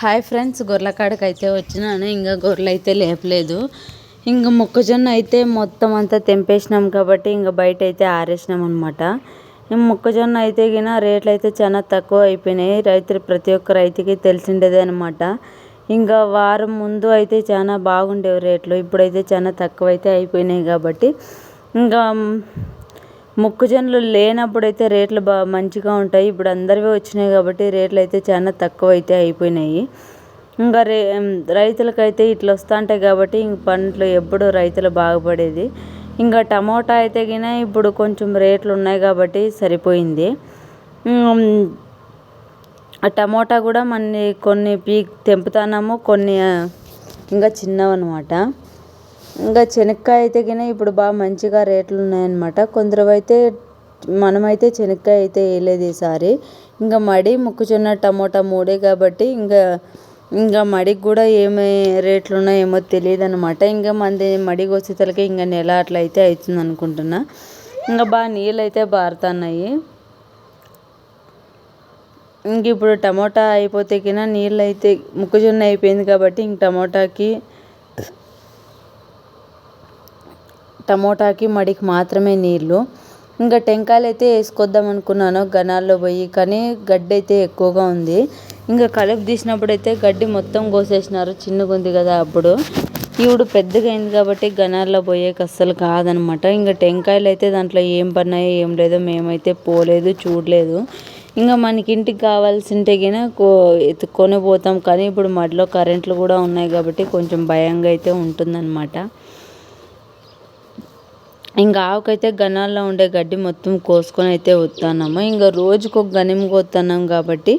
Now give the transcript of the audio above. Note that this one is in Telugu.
హాయ్ ఫ్రెండ్స్ గొర్రెల కాడకి అయితే వచ్చినాను. ఇంకా గొర్రెలు అయితే లేపలేదు. ఇంకా మొక్కజొన్న అయితే మొత్తం అంతా తెంపేసినాం కాబట్టి ఇంకా బయట అయితే ఆరేసినాం అనమాట మొక్కజొన్న అయితే గిన రేట్లు అయితే చాలా తక్కువ అయిపోయినాయి. రైతులు ప్రతి ఒక్క రైతుకి తెలిసిండేదే అనమాట ఇంకా వారం ముందు అయితే చాలా బాగుండేవి రేట్లు. ఇప్పుడైతే చాలా తక్కువ అయితే అయిపోయినాయి కాబట్టి ఇంకా మొక్కజొన్నలు లేనప్పుడు అయితే రేట్లు బాగా మంచిగా ఉంటాయి. ఇప్పుడు అందరివి వచ్చినాయి కాబట్టి రేట్లు అయితే చాలా తక్కువ అయితే అయిపోయినాయి. ఇంకా రే రైతులకైతే ఇట్లా వస్తుంటాయి కాబట్టి ఇంక పంటలు ఎప్పుడు రైతులు బాగుపడేది. ఇంకా టమోటా అయితే గిన ఇప్పుడు కొంచెం రేట్లు ఉన్నాయి కాబట్టి సరిపోయింది. ఆ టమోటా కూడా మన కొన్ని పీక్ తెంపుతున్నాము కొన్ని ఇంకా చిన్నవన్నమాట. ఇంకా శనక్కాయ అయితే గిన ఇప్పుడు బాగా మంచిగా రేట్లు ఉన్నాయన్నమాట. కొందరు అయితే మనమైతే శనక్కాయ అయితే వేయలేదు ఈసారి. ఇంకా మడి మొక్కజొన్న టమోటా మూడే కాబట్టి ఇంకా ఇంకా మడికి కూడా ఏమి రేట్లు ఉన్నాయేమో తెలియదు అనమాట ఇంకా మంది మడి గోసితలకి ఇంకా నెల అట్లా అయితే అవుతుంది అనుకుంటున్నా. ఇంకా బాగా నీళ్ళు అయితే బారుతున్నాయి. ఇంక ఇప్పుడు టమోటా అయిపోతే కింద నీళ్ళు అయితే మొక్కజొన్న అయిపోయింది కాబట్టి ఇంక టమోటాకి టమోటాకి మడికి మాత్రమే నీళ్ళు. ఇంకా టెంకాయలు అయితే వేసుకొద్దాం అనుకున్నాను గనాల్లో పోయి కానీ గడ్డి అయితే ఎక్కువగా ఉంది. ఇంకా కలుపు తీసినప్పుడు అయితే గడ్డి మొత్తం కోసేసినారు చిన్నగా ఉంది కదా అప్పుడు. ఇవిడు పెద్దగా అయింది కాబట్టి గనాల్లో పోయేకి అస్సలు కాదనమాట. ఇంకా టెంకాయలు అయితే దాంట్లో ఏం పడినాయో ఏం లేదో మేమైతే పోలేదు చూడలేదు. ఇంకా మనకి ఇంటికి కావాల్సింటే గిన కో ఎత్తుక్కొని పోతాం కానీ ఇప్పుడు మడిలో కరెంట్లు కూడా ఉన్నాయి కాబట్టి కొంచెం భయంగా అయితే ఉంటుందన్నమాట. ఇంకా ఆవుకైతే గనాల్లో ఉండే గడ్డి మొత్తం కోసుకొని అయితే వస్తున్నాము ఇంకా రోజుకు ఒక గనిమ కోస్తున్నాం కాబట్టి